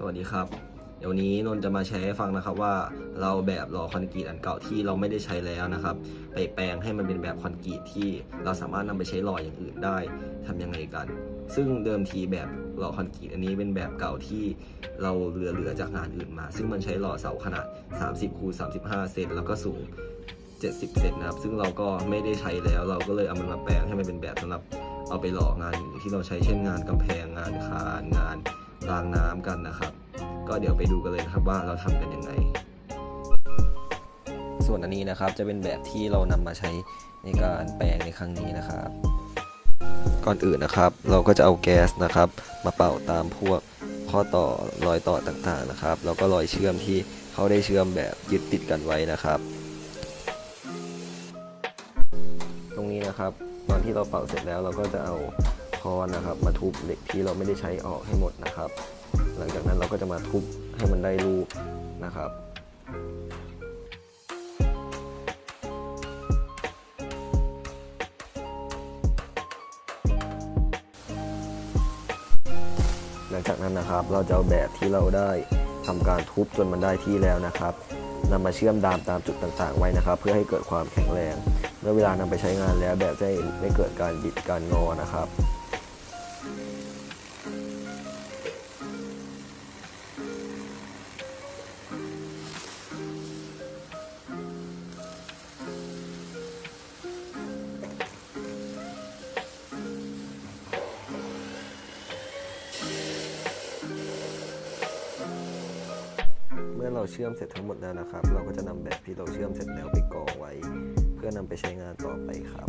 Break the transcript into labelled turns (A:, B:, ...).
A: สวัสดีครับ เดี๋ยวนี้นนจะมาแชร์ให้ฟังนะครับว่าเราแบบหล่อคอนกรีตอันเก่าที่เราไม่ได้ใช้แล้วนะครับ ไปแปลงให้มันเป็นแบบคอนกรีตที่เราสามารถนำไปใช้หล่ออย่างอื่นได้ทำยังไงกัน ซึ่งเดิมทีแบบหล่อคอนกรีตอันนี้เป็นแบบเก่าที่เราเหลือๆจากงานอื่นมา ซึ่งมันใช้หล่อเสาขนาด 30คูณ35 เซนแล้วก็สูง 70 เซนนะครับ ซึ่งเราก็ไม่ได้ใช้แล้ว เราก็เลยเอามันมาแปลงให้มันเป็นแบบสำหรับเอาไปหล่องานอื่นที่เราใช้เช่นงานกำแพงงานคานงาน รางน้ำกันนะครับ ก็เดี๋ยวไปดูกันเลยนะครับว่าเราทำกันยังไง ส่วนอันนี้นะครับจะเป็นแบบที่เรานำมาใช้ในการแปลงในครั้งนี้นะครับ ก่อนอื่นนะครับ เราก็จะเอาแก๊สนะครับ มาเป่าตามพวกข้อต่อรอยต่อต่างๆนะครับ แล้วก็รอยเชื่อมที่เขาได้เชื่อมแบบยึดติดกันไว้นะครับ ตรงนี้นะครับ ตอนที่เราเป่าเสร็จแล้วเราก็จะเอา ค้อนนะครับ มาทุบเหล็กที่เราไม่ได้ใช้ออกให้หมดนะครับ หลังจากนั้นเราก็จะมาทุบให้มันได้รูปนะครับหลังจากนั้นนะครับเราจะเอาแบบที่เราได้ทำการทุบจนมันได้ที่แล้วนะครับนำมาเชื่อมดามตามจุดต่างๆ ไว้นะครับ เพื่อให้เกิดความแข็งแรง เมื่อเวลานำไปใช้งานแล้วแบบจะไม่เกิดการบิดการงอนะครับ อเราเชื่อมเสร็จทั้งหมดแล้วนะครับ เราก็จะนำแบบที่เราเชื่อมเสร็จแล้วไปกองไว้ เพื่อนำไปใช้งานต่อไปครับ